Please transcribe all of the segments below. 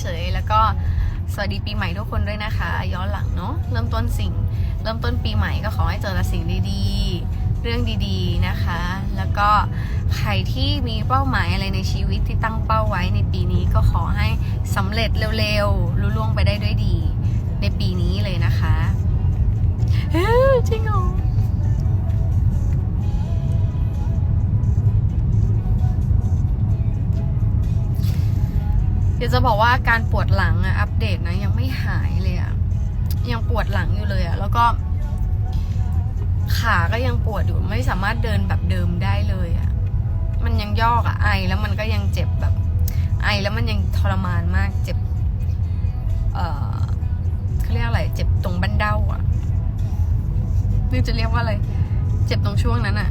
เฉยๆ แล้วก็สวัสดีปีใหม่ทุกคนด้วยนะคะ ย้อนหลังเนาะเริ่มต้นสิ่ง เริ่มต้นปีใหม่ก็ขอให้เจอแต่สิ่งดีๆ เรื่องดีๆนะคะ แล้วก็ใครที่มีเป้าหมายอะไรในชีวิตที่ตั้งเป้าไว้ในปีนี้ก็ขอให้สำเร็จเร็วๆลุล่วงไปได้ด้วยดี ในปีนี้เลยนะคะเฮ้ยจริงเหรอ ดี๋ยวจะบอกว่าการปวดหลังอะอัปเดตนะยังไม่หายเลยอะยังปวดหลังอยู่เลยอะแล้วก็ขาก็ยังปวดอยู่ไม่สามารถเดินแบบเดิมได้เลยอะมันยังยอกอะไอแล้วมันก็ยังเจ็บแบบ ไอแล้วมันยังทรมานมากเจ็บ เออเขาเรียกอะไร เจ็บตรงบันเด้าอะนี่จะเรียกว่าอะไร เจ็บตรงช่วงนั้นอะ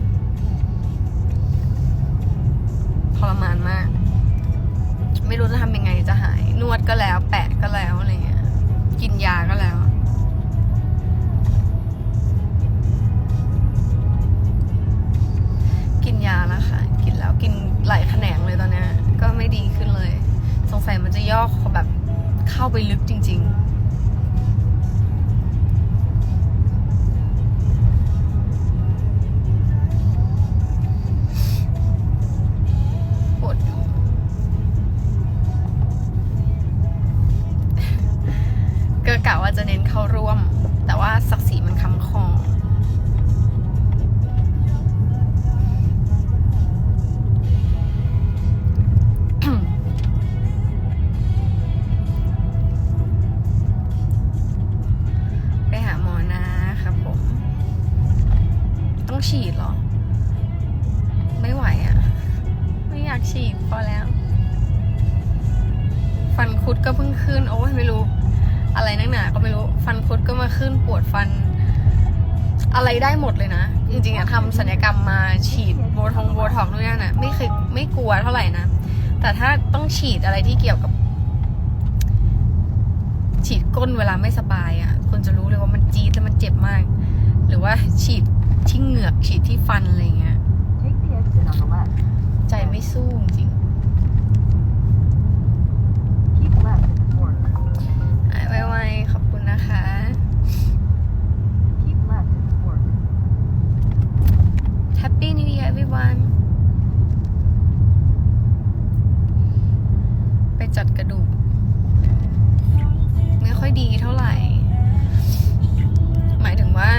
กะว่าจะเน้นเข้าร่วม แต่ว่าศักดิ์ศรีมันค้ำคอ มาขึ้นปวดฟัน อะไรได้หมดเลยนะ จริงๆอะทำศัลยกรรมมาฉีดโบทองโบท็อกนู่นนั่นอะไม่เคยไม่กลัวเท่าไหร่นะ แต่ถ้าต้องฉีดอะไรที่เกี่ยวกับ ฉีดก้นเวลาไม่สบายอะ่ะคนจะรู้เลยว่ามันจี๊ดแล้วมันเจ็บมาก หรือว่าฉีดที่เหงือกฉีดที่ฟันอะไรเงี้ย Take the exit on the left. ใจไม่สู้จริง Keep left at the fork. ๆหายไวๆขอบคุณนะคะ Happy New Year everyone ไปจัดกระดูก ไม่ค่อยดีเท่าไหร่ หมายถึงว่า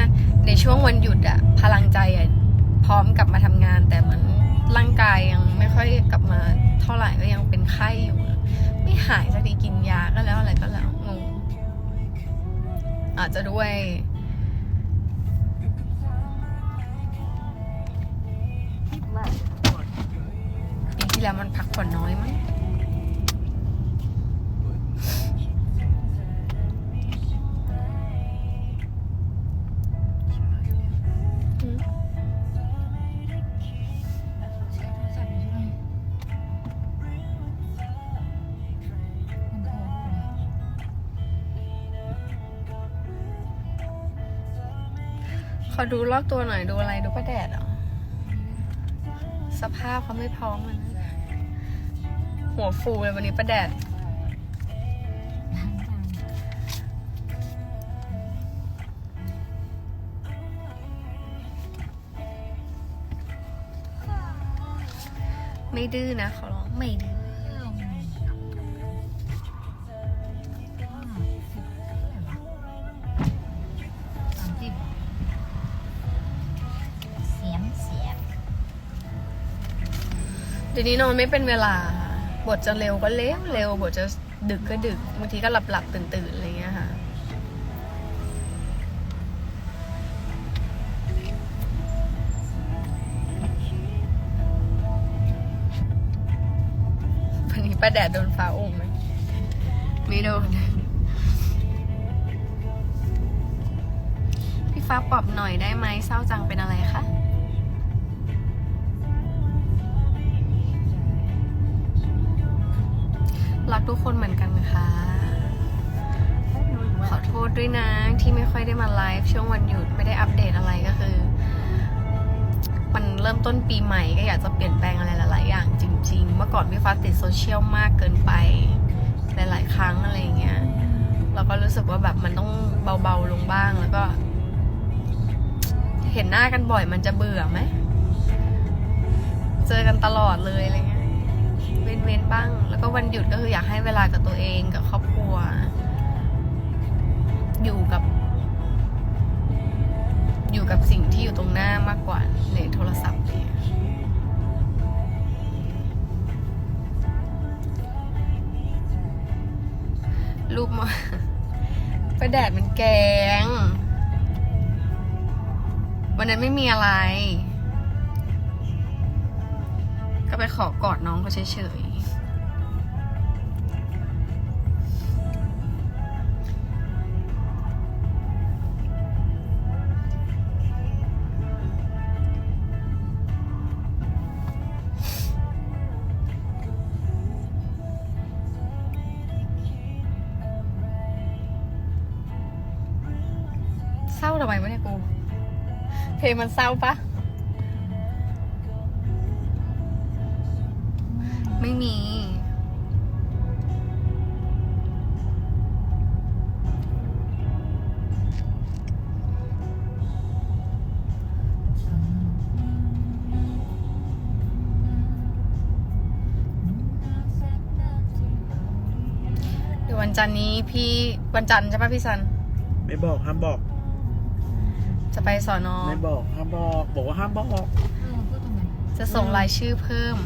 ในช่วงวันหยุดอะพลังใจอะพร้อมกลับมาทำงาน แต่เหมือนร่างกายยังไม่ค่อยกลับมาเท่าไหร่ก็ยังเป็นไข้อยู่ ไม่หายสักทีกินยาก็แล้วอะไรก็แล้วงงอาจจะด้วย Keep left at the fork. ปีที่แล้วมันพักผ่อนน้อยมั้งขอดูรอบตัวหน่อยดูอะไรดูป้าแดดเหรอ สภาพเขาไม่พร้อมมันะหัวฟูเลยวันนี้ประแดด ไม่ดื้อนะเขาร้องไม่ดื้อ เดี๋ยวนี้นอนไม่เป็นเวลาค่ะบทจะเร็วก็เร็วเร็วบทจะดึกก็ดึกบางทีก็หลับหลับตื่นตื่นอะไรเงี้ยค่ะ วันนี้ป้าแดดโดนฟ้าโอ่งไหมไม่โดนพี่ฟ้าปรับหน่อยได้ไหมเศร้าจังเป็นอะไรคะ รักทุกคนเหมือนกันค่ะ ขอโทษด้วยนะที่ไม่ค่อยได้มาไลฟ์ช่วงวันหยุดไม่ได้อัปเดตอะไรก็คือ มันเริ่มต้นปีใหม่ก็อยากจะเปลี่ยนแปลงอะไรหลายๆอย่างจริง ๆ เมื่อก่อนพี่ฟ้าติดโซเชียลมากเกินไป หลายๆ ครั้งอะไรเงี้ยเราก็รู้สึกว่าแบบมันต้องเบาๆลงบ้างแล้วก็ เห็นหน้ากันบ่อยมันจะเบื่อไหม เจอกันตลอดเลยอะไร เว้นบ้าง แล้วก็วันหยุดก็คืออยากให้เวลากับตัวเองกับครอบครัว อยู่กับ อยู่กับสิ่งที่อยู่ตรงหน้ามากกว่าในโทรศัพท์เลยอะรูปมาประแดดมันแกง วันนั้นไม่มีอะไร ก็ไปขอกอดน้องเขาเฉย ร้าทำไมวะเนี่ยกู เพลงมันเศร้าปะ ไม่มี เดี๋ยววันจันทร์นี้พี่วันจันทร์ใช่ปะพี่ซัน ไม่บอกห้ามบอก จะไปสอนอไม่บอกห้ามบอกบอกว่าห้ามบอกเออพูดทำไมจะส่งรายชื่อเพิ่ม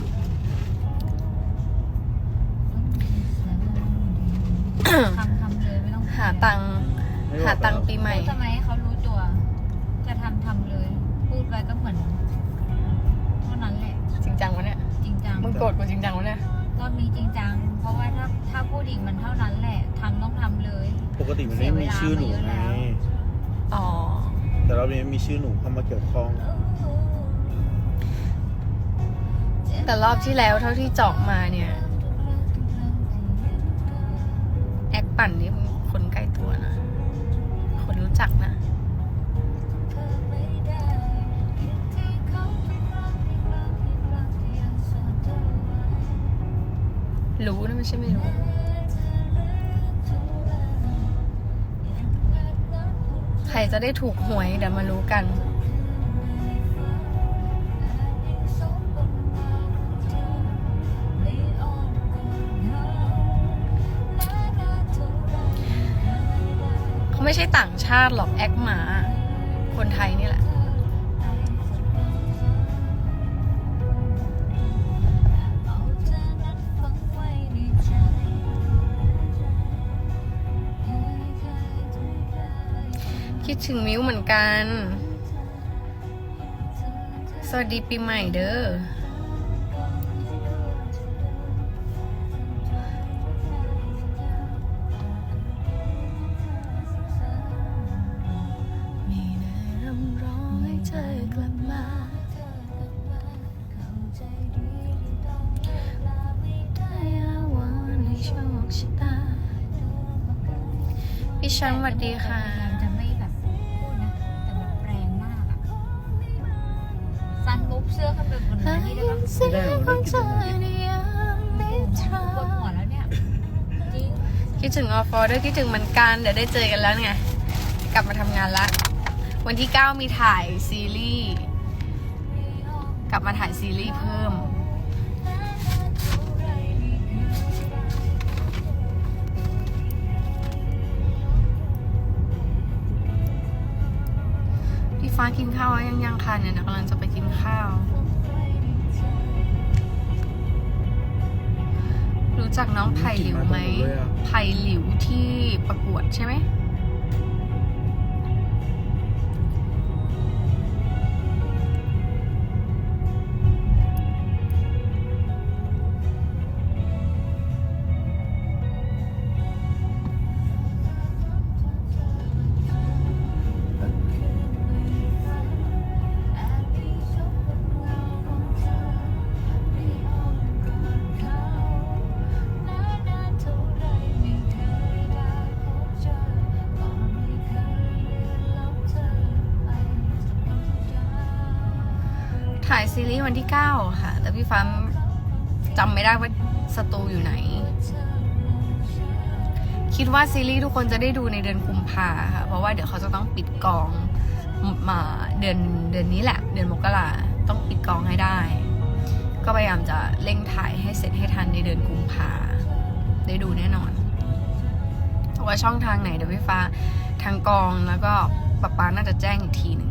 ทำทำเลยไม่ต้องหาตังค์ไม่บอกหาตังค์ปีใหม่พูดทำไมให้เขารู้ตัว จะทำทำเลย พูดไปก็เหมือนเท่านั้นแหละ จริงจังวะเนี่ย จริงจัง มึงโกรธกูจริงจังวะเนี่ย รอบนี้จริงจัง เพราะว่าถ้าถ้าพูดอีกมันเท่านั้นแหละทำต้องทำเลย ปกติมันไม่มีชื่อหนูไงอ๋อ แต่เรานี้มีชื่อหนูเข้ามาเกี่ยวข้อง แต่รอบที่แล้วเท่าที่เจาะมาเนี่ย แอคปั่นนี่คนใกล้ตัวนะ คนรู้จักนะ รู้นะไม่ใช่ไม่รู้ รจะได้ถูกหวย เดี๋ยวมารู้กัน เขาไม่ใช่ต่างชาติหรอกแอคหมา คนไทยนี่แหละ คิดถึงมิวเหมือนกัน สวัสดีปีใหม่เด้อมีได้รำร้องให้เธอกลับมาได้อาวรในโชคชะตาพี่ช้างสวัสดีค่ะ คิดถึงออฟอร์ด้วยคิดถึงเหมือนกัน เดี๋ยวได้เจอกันแล้วไงกลับมาทำงานละ วันที่ 9 มีถ่ายซีรีส์กลับมาถ่ายซีรีส์เพิ่ม พี่ฟ้ากินข้าวยังยังค่ะเนี่ยเดี๋ยวกำลังจะไปกินข้าว รู้จักน้องไผ่หลิวไหม ไผ่หลิวที่ประกวดใช่ไหม วันที่ 9 ค่ะ แต่พี่ฟ้าจำไม่ได้ว่าสตูอยู่ไหน คิดว่าซีรีส์ทุกคนจะได้ดูในเดือนกุมภาค่ะ เพราะว่าเดี๋ยวเขาจะต้องปิดกองมาเดือนเดือนนี้แหละ เดือนมกราต้องปิดกองให้ได้ ก็พยายามจะเร่งถ่ายให้เสร็จให้ทันในเดือนกุมภาได้ดูแน่นอนว่าช่องทางไหนเดี๋ยวพี่ฟ้าทางกองแล้วก็ป๊าป๊าน่าจะแจ้งอีกทีหนึ่ง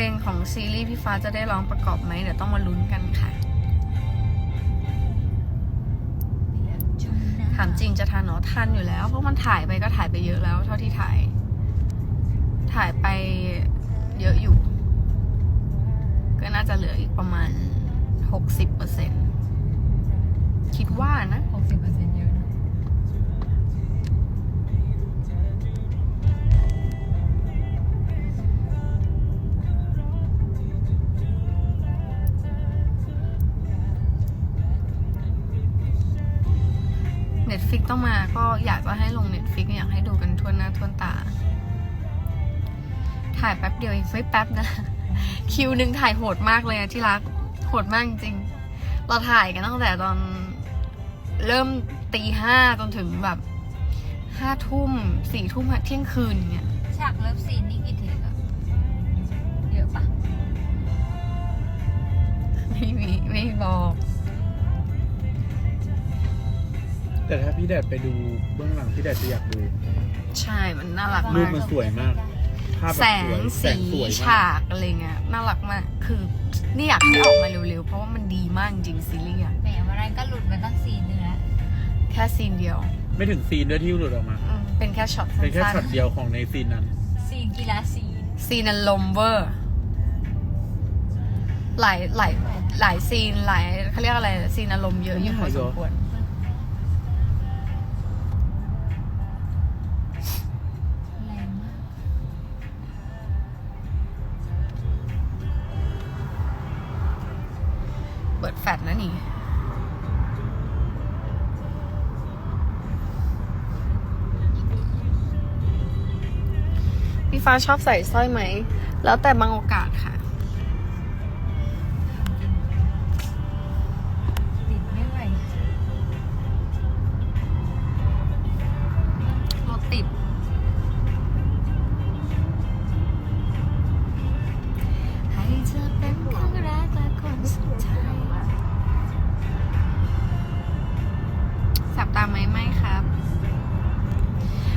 ลงของซีรีส์พี่ฟ้าจะได้ร้องประกอบไหมเดี๋ยวต้องมาลุ้นกันค่ะ ถามจริงจะทันเหรอทันอยู่แล้ว เพราะมันถ่ายไปก็ถ่ายไปเยอะแล้ว เท่าที่ถ่าย ถ่ายไปเยอะอยู่ ก็น่าจะเหลืออีกประมาณหกสิบ องมาก็อยากจะให้ลงเน็ตฟิกอยากให้ดูกันทั่วหน้าทั่วตา ถ่ายแป๊บเดียวเองไม่แป๊บนะ คิวหนึ่งถ่ายโหดมากเลยอะที่รัก โหดมากจริงๆเราถ่ายกันตั้งแต่ตอนเริ่มตีห้าจนถึงแบบห้าทุ่มสี่ทุ่มเที่ยงคืนอย่างเงี้ยฉากเลิฟซีนนี่กี่เทคอะเยอะปะไม่มีไม่บอก แต่ถ้าพี่แดดไปดูเบื้องหลังพี่แดดจะอยากดู ใช่มันน่ารักรูมาปก มันสวยมาก ภาพแสแบบสงวยแสสีงสวยฉมากากอะไรเงี้ยน่ารักมาก คือนี่อยากให้ออกมาเร็วๆ เพราะว่ามันดีมากจริงซีรีส์อะแหมวันนั้นก็หลุดมาตั้งซีนหนึงแล้วแค่ซีนเดียวไม่ถึงซีนด้วยที่หลุดออกมา อืมเป็นแค่ช็อตเป็นแค่สั้นช็อตเดียวของในซีนนั้นซีนกีฬาสีๆซีนอารมณ์เวอร์หลายหลายหลายซีนหลายเขาเรียกอะไรซีนอารมณ์เยอะอยู่พอสมควร ฟ้าชอบใส่สร้อยไหม แล้วแต่บางโอกาสค่ะ ติดไม่ไหวรถติด ให้เธอเป็นครั้งแรกและคนสุดท้ายสับตามไหมไม่ครับ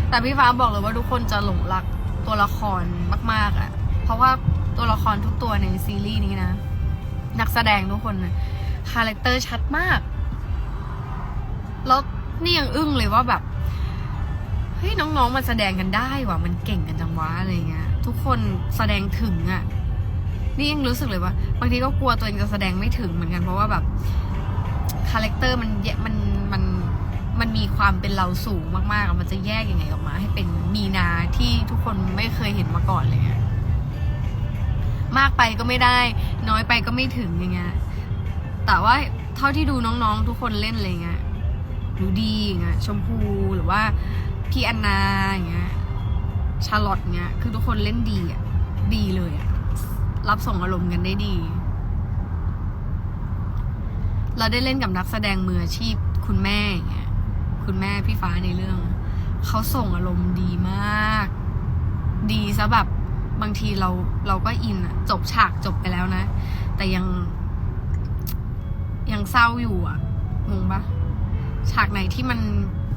แต่พี่ฟ้าบอกเลยว่าทุกคนจะหลงรัก ตัวละครมาก ๆอะ่ะ เพราะว่าตัวละครทุกตัวในซีรีส์นี้นะ นักแสดงทุกคนนะคาแรคเตอร์ชัดมาก แล้วนี่ยังอึ้งเลยว่าแบบเฮ้ยน้องๆมันแสดงกันได้ว่ะมันเก่งกันจังวะอะไรเงี้ย ทุกคนแสดงถึงอะ่ะ นี่ยังรู้สึกเลยว่า บางทีก็กลัวตัวเองจะแสดงไม่ถึงเหมือนกันเพราะว่าแบบคาแรคเตอร์มันแยมัน มันมีความเป็นเราสูงมากๆ มันจะแยกยังไงออกมา ให้เป็นมีนาที่ทุกคนไม่เคยเห็นมาก่อนเลย มากไปก็ไม่ได้ น้อยไปก็ไม่ถึงอย่างเงี้ย แต่ว่าเท่าที่ดูน้องๆ ทุกคนเล่นอะไรเงี้ยดูดีอย่างเงี้ยชมพูหรือว่าพี่อันนาอย่างเงี้ย ชาร์ลอตเงี้ย คือทุกคนเล่นดีอะ ดีเลยอะ รับส่งอารมณ์กันได้ดี เราได้เล่นกับนักแสดงมืออาชีพคุณแม่อย่างเงี้ย คุณแม่พี่ฟ้าในเรื่อง เขาส่งอารมณ์ดีมาก ดีซะแบบบางทีเราเราก็อินอะจบฉากจบไปแล้วนะ แต่ยัง ยังเศร้าอยู่อะงงปะฉากไหนที่มัน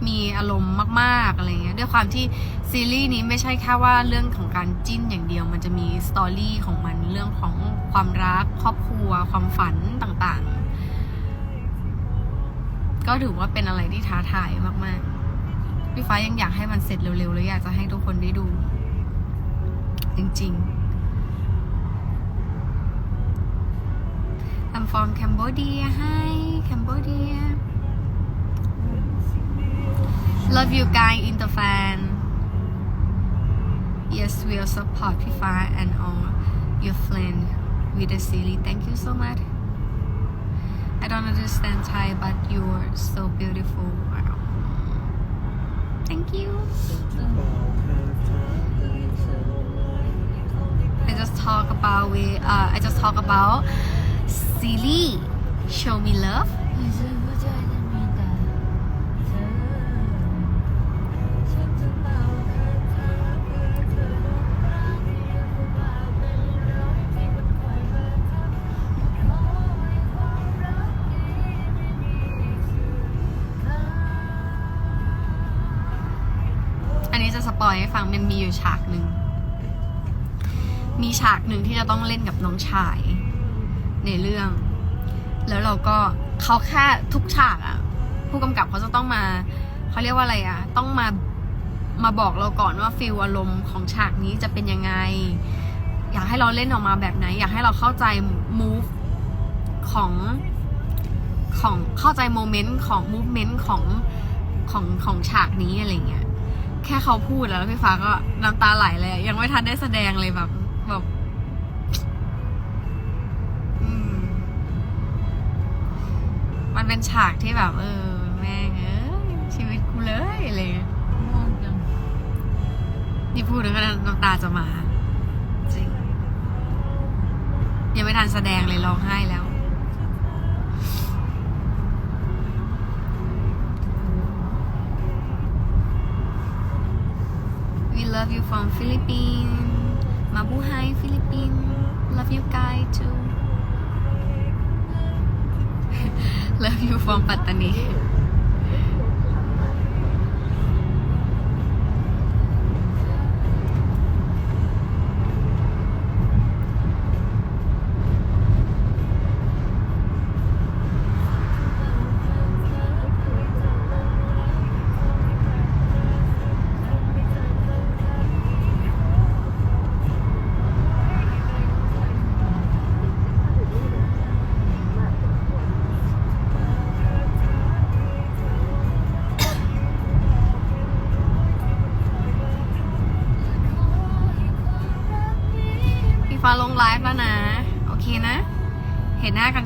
มีอารมณ์มากๆอะไรเงี้ยด้วยความที่ซีรีส์นี้ไม่ใช่แค่ว่าเรื่องของการจิ้นอย่างเดียว มันจะมีสตอรี่ของมันเรื่องของความรักครอบครัว ความฝันต่างๆ ก็ถือว่าเป็นอะไรที่ท้าทายมากๆ พี่ฟ้ายังอยากให้มันเสร็จเร็วๆ แล้วอยากจะให้ทุกคนได้ดู จริงๆ I'm from Cambodia Hi Cambodia Love you guys in the fan Yes we'll support พี่ฟ้า and all your friend with the series thank you so much I don't understand Thai but you're so beautiful. Wow. Thank you. I just talk about with uh, I just talk about silly. show me love อยให้ฟังมันมีอยู่ฉากหนึ่ง มีฉากหนึ่งที่จะต้องเล่นกับน้องชาย ในเรื่อง แล้วเราก็เขาแค่ทุกฉากอะผู้กำกับเขาจะต้องมาเขาเรียกว่าอะไรอะต้องมามาบอกเราก่อนว่าฟิลอารมณ์ของฉากนี้จะเป็นยังไง อยากให้เราเล่นออกมาแบบไหน อยากให้เราเข้าใจ move ของของเข้าใจโมเมนต์ของ movement ของของของฉากนี้อะไรเงี้ย แค่เขาพูดแล้วพี่ฟ้าก็น้ำตาไหลเลย ยังไม่ทันได้แสดงเลยแบบแบบอืมมันเป็นฉากที่แบบ เออ แม่งเอ้ยชีวิตกูเลยอะไรเงี้ยง่วงจังนี่พูดถึงขนาดน้ำตาจะมา จริง ยังไม่ทันแสดงเลยร้องไห้แล้ว love you from Philippines. Mabuhay Philippines. Love you guys too. love you from Patani.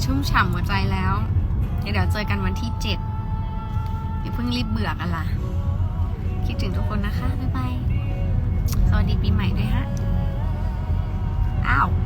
ชุ่มฉ่ำหัวใจแล้ว เดี๋ยวเจอกันวันที่เจ็ดอย่าเพิ่งรีบเบื่อกันล่ะ คิดถึงทุกคนนะคะ บ๊ายบาย สวัสดีปีใหม่ด้วยฮะ อ้าวอ้าว